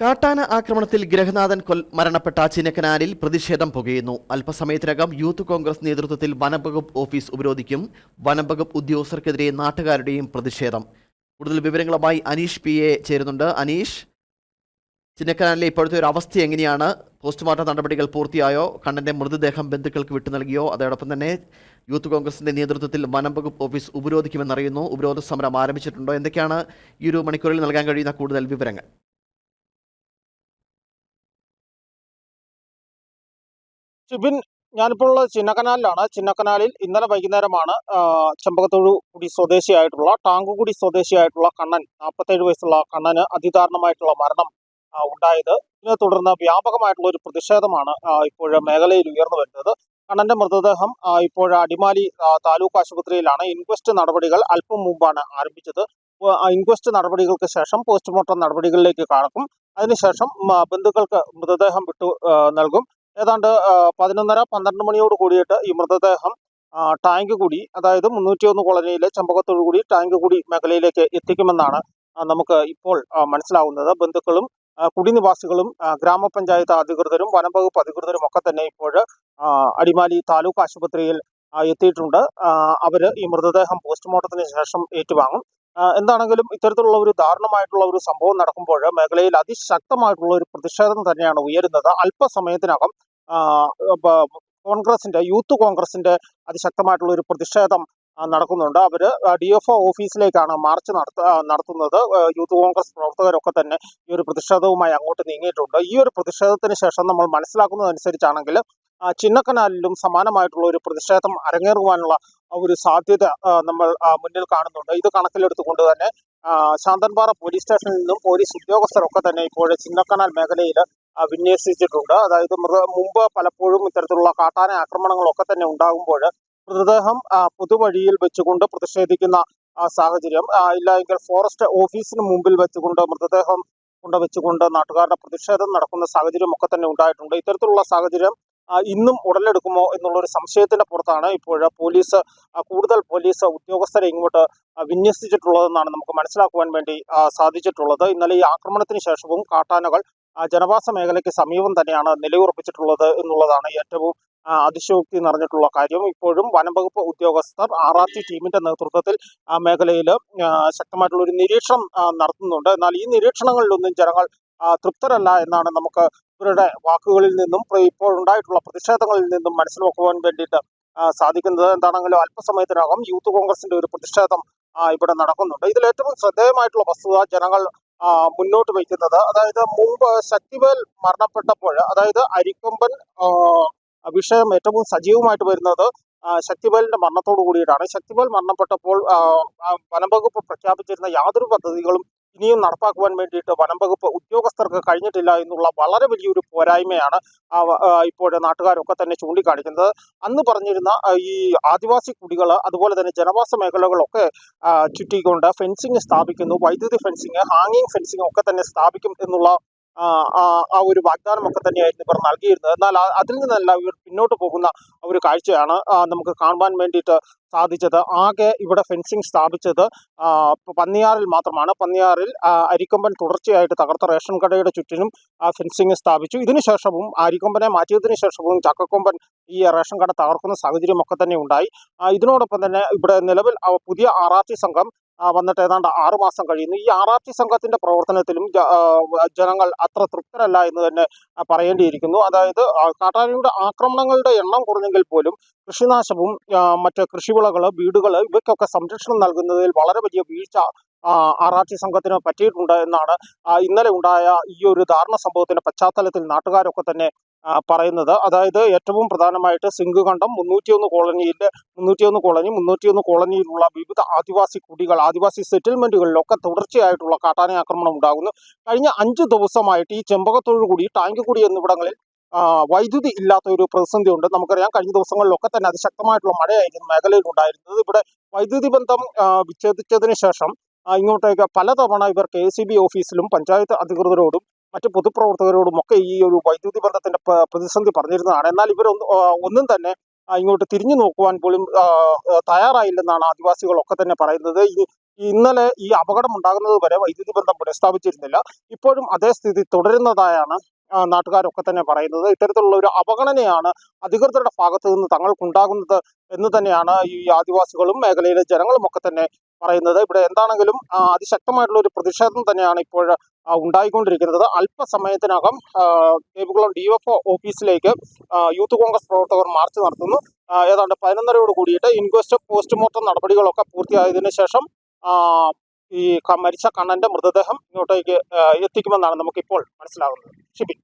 കാട്ടാന ആക്രമണത്തിൽ ഗ്രഹനാഥൻ കൊൽ മരണപ്പെട്ട ചിന്നക്കനാലിൽ പ്രതിഷേധം പുകയുന്നു. അല്പസമയത്തിനകം യൂത്ത് കോൺഗ്രസ് നേതൃത്വത്തിൽ വനംവകുപ്പ് ഓഫീസ് ഉപരോധിക്കും. വനംവകുപ്പ് ഉദ്യോഗസ്ഥർക്കെതിരെ നാട്ടുകാരുടെയും പ്രതിഷേധം. കൂടുതൽ വിവരങ്ങളുമായി അനീഷ് പി എ ചേരുന്നുണ്ട്. അനീഷ് ചിന്നക്കനാലിലെ ഇപ്പോഴത്തെ ഒരു അവസ്ഥ എങ്ങനെയാണ്? പോസ്റ്റ്മോർട്ടം നടപടികൾ പൂർത്തിയായോ? കണ്ണന്റെ മൃതദേഹം ബന്ധുക്കൾക്ക് വിട്ടു നൽകിയോ? അതോടൊപ്പം തന്നെ യൂത്ത് കോൺഗ്രസിന്റെ നേതൃത്വത്തിൽ വനംവകുപ്പ് ഓഫീസ് ഉപരോധിക്കുമെന്നറിയുന്നു. ഉപരോധ സമരം ആരംഭിച്ചിട്ടുണ്ടോ? എന്തൊക്കെയാണ് ഈ ഒരു മണിക്കൂറിൽ നൽകാൻ കഴിയുന്ന കൂടുതൽ വിവരങ്ങൾ? ഷിബിൻ ഞാനിപ്പോൾ ഉള്ളത് ചിന്നക്കനാലിലാണ്. ചിന്നക്കനാലിൽ ഇന്നലെ വൈകുന്നേരമാണ് ചെമ്പകത്തൊഴു കുടി സ്വദേശിയായിട്ടുള്ള ടാങ്കുകുടി സ്വദേശിയായിട്ടുള്ള കണ്ണൻ നാൽപ്പത്തേഴ് വയസ്സുള്ള കണ്ണന് അതിദാരുണമായിട്ടുള്ള മരണം ഉണ്ടായത്. ഇതിനെ തുടർന്ന് വ്യാപകമായിട്ടുള്ള ഒരു പ്രതിഷേധമാണ് ഇപ്പോൾ മേഖലയിൽ ഉയർന്നു വരുന്നത്. കണ്ണന്റെ മൃതദേഹം ഇപ്പോൾ അടിമാലി താലൂക്ക് ആശുപത്രിയിലാണ്. ഇൻക്വസ്റ്റ് നടപടികൾ അല്പം മുമ്പാണ് ആരംഭിച്ചത്. ഇൻക്വസ്റ്റ് നടപടികൾക്ക് ശേഷം പോസ്റ്റ്മോർട്ടം നടപടികളിലേക്ക് കടക്കും. അതിനുശേഷം ബന്ധുക്കൾക്ക് മൃതദേഹം വിട്ടു നൽകും. ഏതാണ്ട് പതിനൊന്നര പന്ത്രണ്ട് മണിയോട് കൂടിയിട്ട് ഈ മൃതദേഹം ടാങ്ക് കൂടി അതായത് മുന്നൂറ്റി ഒന്ന് കോളനിയിലെ ചമ്പകത്തോടു കൂടി ടാങ്ക് കൂടി മേഖലയിലേക്ക് എത്തിക്കുമെന്നാണ് നമുക്ക് ഇപ്പോൾ മനസ്സിലാവുന്നത്. ബന്ധുക്കളും കുടിനിവാസികളും ഗ്രാമപഞ്ചായത്ത് അധികൃതരും വനംവകുപ്പ് അധികൃതരും ഒക്കെ തന്നെ ഇപ്പോൾ അടിമാലി താലൂക്ക് ആശുപത്രിയിൽ എത്തിയിട്ടുണ്ട്. അവർ ഈ മൃതദേഹം പോസ്റ്റ്മോർട്ടത്തിന് ശേഷം ഏറ്റുവാങ്ങും. എന്താണെങ്കിലും ഇത്തരത്തിലുള്ള ഒരു ദാരുണമായിട്ടുള്ള ഒരു സംഭവം നടക്കുമ്പോൾ മേഖലയിൽ അതിശക്തമായിട്ടുള്ള ഒരു പ്രതിഷേധം തന്നെയാണ് ഉയരുന്നത്. അല്പസമയത്തിനകം കോൺഗ്രസിന്റെ യൂത്ത് കോൺഗ്രസിന്റെ അതിശക്തമായിട്ടുള്ള ഒരു പ്രതിഷേധം നടക്കുന്നുണ്ട്. അവർ ഡി എഫ് ഒ ഓഫീസിലേക്കാണ് മാർച്ച് നടത്ത നടത്തുന്നത്. യൂത്ത് കോൺഗ്രസ് പ്രവർത്തകരൊക്കെ തന്നെ ഈ ഒരു പ്രതിഷേധവുമായി അങ്ങോട്ട് നീങ്ങിയിട്ടുണ്ട്. ഈ ഒരു പ്രതിഷേധത്തിന് ശേഷം നമ്മൾ മനസ്സിലാക്കുന്നതനുസരിച്ചാണെങ്കിൽ ചിന്നക്കനാലിലും സമാനമായിട്ടുള്ള ഒരു പ്രതിഷേധം അരങ്ങേറുവാനുള്ള ഒരു സാധ്യത നമ്മൾ മുന്നിൽ കാണുന്നുണ്ട്. ഇത് കണക്കിലെടുത്തുകൊണ്ട് തന്നെ ശാന്തൻപാറ പോലീസ് സ്റ്റേഷനിൽ നിന്നും പോലീസ് ഉദ്യോഗസ്ഥരൊക്കെ തന്നെ ഇപ്പോൾ ചിന്നക്കനാൽ മേഖലയിൽ വിന്യസിച്ചിട്ടുണ്ട് അതായത് മൃഗ മുമ്പ് പലപ്പോഴും ഇത്തരത്തിലുള്ള കാട്ടാന ആക്രമണങ്ങളൊക്കെ തന്നെ ഉണ്ടാകുമ്പോൾ മൃതദേഹം പൊതുവഴിയിൽ വെച്ചുകൊണ്ട് പ്രതിഷേധിക്കുന്ന സാഹചര്യം ഇല്ല എങ്കിൽ ഫോറസ്റ്റ് ഓഫീസിന് മുമ്പിൽ വെച്ചുകൊണ്ട് മൃതദേഹം കൊണ്ട് വെച്ചുകൊണ്ട് നാട്ടുകാരുടെ പ്രതിഷേധം നടക്കുന്ന സാഹചര്യം ഒക്കെ തന്നെ ഉണ്ടായിട്ടുണ്ട്. ഇത്തരത്തിലുള്ള സാഹചര്യം ഇന്നും ഉടലെടുക്കുമോ എന്നുള്ള ഒരു സംശയത്തിന്റെ പുറത്താണ് ഇപ്പോൾ പോലീസ് കൂടുതൽ പോലീസ് ഉദ്യോഗസ്ഥരെ ഇങ്ങോട്ട് വിന്യസിച്ചിട്ടുള്ളതെന്നാണ് നമുക്ക് മനസ്സിലാക്കുവാൻ വേണ്ടി സാധിച്ചിട്ടുള്ളത്. ഇന്നലെ ഈ ആക്രമണത്തിന് ശേഷവും കാട്ടാനകൾ ജനവാസ മേഖലയ്ക്ക് സമീപം തന്നെയാണ് നിലയുറപ്പിച്ചിട്ടുള്ളത് എന്നുള്ളതാണ് ഏറ്റവും അതിശയോക്തി നിറഞ്ഞിട്ടുള്ള കാര്യം. ഇപ്പോഴും വനംവകുപ്പ് ഉദ്യോഗസ്ഥർ ആർ ആർ ടി ടീമിന്റെ നേതൃത്വത്തിൽ ആ മേഖലയിൽ ശക്തമായിട്ടുള്ള ഒരു നിരീക്ഷണം നടത്തുന്നുണ്ട്. എന്നാൽ ഈ നിരീക്ഷണങ്ങളിലൊന്നും ജനങ്ങൾ തൃപ്തരല്ല എന്നാണ് നമുക്ക് ഇവരുടെ വാക്കുകളിൽ നിന്നും ഇപ്പോഴുണ്ടായിട്ടുള്ള പ്രതിഷേധങ്ങളിൽ നിന്നും മനസ്സിലാക്കുവാൻ വേണ്ടിയിട്ട് സാധിക്കുന്നത്. എന്താണെങ്കിലും അല്പസമയത്തിനകം യൂത്ത് കോൺഗ്രസിന്റെ ഒരു പ്രതിഷേധം ഇവിടെ നടക്കുന്നുണ്ട്. ഇതിൽ ഏറ്റവും ശ്രദ്ധേയമായിട്ടുള്ള വസ്തുത ജനങ്ങൾ മുന്നോട്ട് വയ്ക്കുന്നത്. അതായത് മുമ്പ് ശക്തിവേൽ മരണപ്പെട്ടപ്പോൾ അതായത് അരിക്കൊമ്പൻ വിഷയം ഏറ്റവും സജീവമായിട്ട് വരുന്നത് ശക്തിവേലിന്റെ മരണത്തോടു കൂടിയിട്ടാണ്. ശക്തിവേൽ മരണപ്പെട്ടപ്പോൾ വനം വകുപ്പ് വനംവകുപ്പ് പ്രഖ്യാപിച്ചിരുന്ന യാതൊരു പദ്ധതികളും ഇനിയും നടപ്പാക്കുവാൻ വേണ്ടിയിട്ട് വനംവകുപ്പ് ഉദ്യോഗസ്ഥർക്ക് കഴിഞ്ഞിട്ടില്ല എന്നുള്ള വളരെ വലിയൊരു പോരായ്മയാണ് ഇപ്പോൾ നാട്ടുകാരൊക്കെ തന്നെ ചൂണ്ടിക്കാണിക്കുന്നത്. അന്ന് പറഞ്ഞിരുന്ന ഈ ആദിവാസി കുടികൾ അതുപോലെ തന്നെ ജനവാസ മേഖലകളൊക്കെ ചുറ്റിക്കൊണ്ട് ഫെൻസിങ് സ്ഥാപിക്കുന്നു. വൈദ്യുതി ഫെൻസിങ് ഹാങ്ങിങ് ഫെൻസിങ് ഒക്കെ തന്നെ സ്ഥാപിക്കും എന്നുള്ള ആ, ഒരു വാഗ്ദാനം വാഗ്ദാനമൊക്കെ തന്നെയായിരുന്നു ഇവർ നൽകിയിരുന്നത്. എന്നാൽ അതിൽ നിന്നല്ല ഇവർ പിന്നോട്ട് പോകുന്ന ഒരു കാഴ്ചയാണ് നമുക്ക് കാണുവാൻ വേണ്ടിയിട്ട് സാധിച്ചത്. ആകെ ഇവിടെ ഫെൻസിങ് സ്ഥാപിച്ചത് പന്നിയാറിൽ മാത്രമാണ്. പന്നിയാറിൽ അരിക്കൊമ്പൻ തുടർച്ചയായിട്ട് തകർത്ത റേഷൻ കടയുടെ ചുറ്റിനും ഫെൻസിങ് സ്ഥാപിച്ചു. ഇതിനുശേഷവും അരിക്കൊമ്പനെ മാറ്റിയതിനു ശേഷവും ചക്കക്കൊമ്പൻ ഈ റേഷൻ കട തകർക്കുന്ന സാഹചര്യമൊക്കെ തന്നെ ഉണ്ടായി. ഇതിനോടൊപ്പം തന്നെ ഇവിടെ നിലവിൽ പുതിയ ആർ സംഘം വന്നിട്ട് ഏതാണ്ട് ആറുമാസം കഴിയുന്നു. ഈ ആർ സംഘത്തിന്റെ പ്രവർത്തനത്തിലും ജനങ്ങൾ അത്ര തൃപ്തരല്ല എന്ന് തന്നെ പറയേണ്ടിയിരിക്കുന്നു. അതായത് കാട്ടാനയുടെ ആക്രമണങ്ങളുടെ എണ്ണം കുറഞ്ഞെങ്കിൽ പോലും കൃഷിനാശവും മറ്റു കൃഷിവിളകൾ വീടുകൾ ഇവയ്ക്കൊക്കെ സംരക്ഷണം നൽകുന്നതിൽ വളരെ വലിയ വീഴ്ച ആർ ആർ ടി സംഘത്തിന് പറ്റിയിട്ടുണ്ട് എന്നാണ് ഇന്നലെ ഉണ്ടായ ഈ ഒരു ദാരുണ സംഭവത്തിന്റെ പശ്ചാത്തലത്തിൽ നാട്ടുകാരൊക്കെ തന്നെ പറയുന്നത്. അതായത് ഏറ്റവും പ്രധാനമായിട്ട് സിംഗുകണ്ടം മുന്നൂറ്റിയൊന്ന് കോളനിയിലെ മുന്നൂറ്റിയൊന്ന് കോളനി മുന്നൂറ്റിയൊന്ന് കോളനിയിലുള്ള വിവിധ ആദിവാസി കുടികൾ ആദിവാസി സെറ്റിൽമെന്റുകളിലൊക്കെ തുടർച്ചയായിട്ടുള്ള കാട്ടാന ആക്രമണം ഉണ്ടാകുന്നു. കഴിഞ്ഞ അഞ്ച് ദിവസമായിട്ട് ഈ ചെമ്പകത്തൊഴു കൂടി ടാങ്ക് കുടി എന്നിവിടങ്ങളിൽ വൈദ്യുതി ഇല്ലാത്ത ഒരു പ്രതിസന്ധി ഉണ്ട് നമുക്കറിയാം കഴിഞ്ഞ ദിവസങ്ങളിലൊക്കെ തന്നെ അതിശക്തമായിട്ടുള്ള മഴയായിരുന്നു മേഖലയിൽ ഉണ്ടായിരുന്നത് ഇവിടെ വൈദ്യുതി ബന്ധം വിച്ഛേദിച്ചതിന് ശേഷം ഇങ്ങോട്ടേക്ക് പലതവണ ഇവർ കെ സി ബി ഓഫീസിലും പഞ്ചായത്ത് അധികൃതരോടും മറ്റ് പൊതുപ്രവർത്തകരോടും ഒക്കെ ഈ ഒരു വൈദ്യുതി ബന്ധത്തിന്റെ പ്രതിസന്ധി പറഞ്ഞിരുന്നതാണ്. എന്നാൽ ഇവരൊന്നും ഒന്നും തന്നെ ഇങ്ങോട്ട് തിരിഞ്ഞു നോക്കുവാൻ പോലും തയ്യാറായില്ലെന്നാണ് ആദിവാസികളൊക്കെ തന്നെ പറയുന്നത്. ഇന്നലെ ഈ അപകടം ഉണ്ടാകുന്നത് വരെ വൈദ്യുതി ബന്ധം പുനഃസ്ഥാപിച്ചിരുന്നില്ല. ഇപ്പോഴും അതേ സ്ഥിതി തുടരുന്നതായാണ് നാട്ടുകാരൊക്കെ തന്നെ പറയുന്നത്. ഇത്തരത്തിലുള്ള ഒരു അവഗണനയാണ് അധികൃതരുടെ ഭാഗത്തു നിന്ന് തങ്ങൾക്കുണ്ടാകുന്നത് എന്ന് തന്നെയാണ് ഈ ആദിവാസികളും മേഖലയിലെ ജനങ്ങളും ഒക്കെ തന്നെ പറയുന്നത്. ഇവിടെ എന്താണെങ്കിലും അതിശക്തമായിട്ടുള്ള ഒരു പ്രതിഷേധം തന്നെയാണ് ഇപ്പോൾ ഉണ്ടായിക്കൊണ്ടിരിക്കുന്നത്. അല്പസമയത്തിനകം ദേവികുളം ഡി എഫ് ഓഫീസിലേക്ക് യൂത്ത് കോൺഗ്രസ് പ്രവർത്തകർ മാർച്ച് നടത്തുന്നു. ഏതാണ്ട് പതിനൊന്നരയോട് കൂടിയിട്ട് ഇൻക്വസ്റ്റ് പോസ്റ്റ്മോർട്ടം നടപടികളൊക്കെ പൂർത്തിയായതിനു ശേഷം ഈ മരിച്ച കണ്ണന്റെ മൃതദേഹം ഇങ്ങോട്ടേക്ക് എത്തിക്കുമെന്നാണ് നമുക്കിപ്പോൾ മനസ്സിലാകുന്നത്. ഷിബിൻ.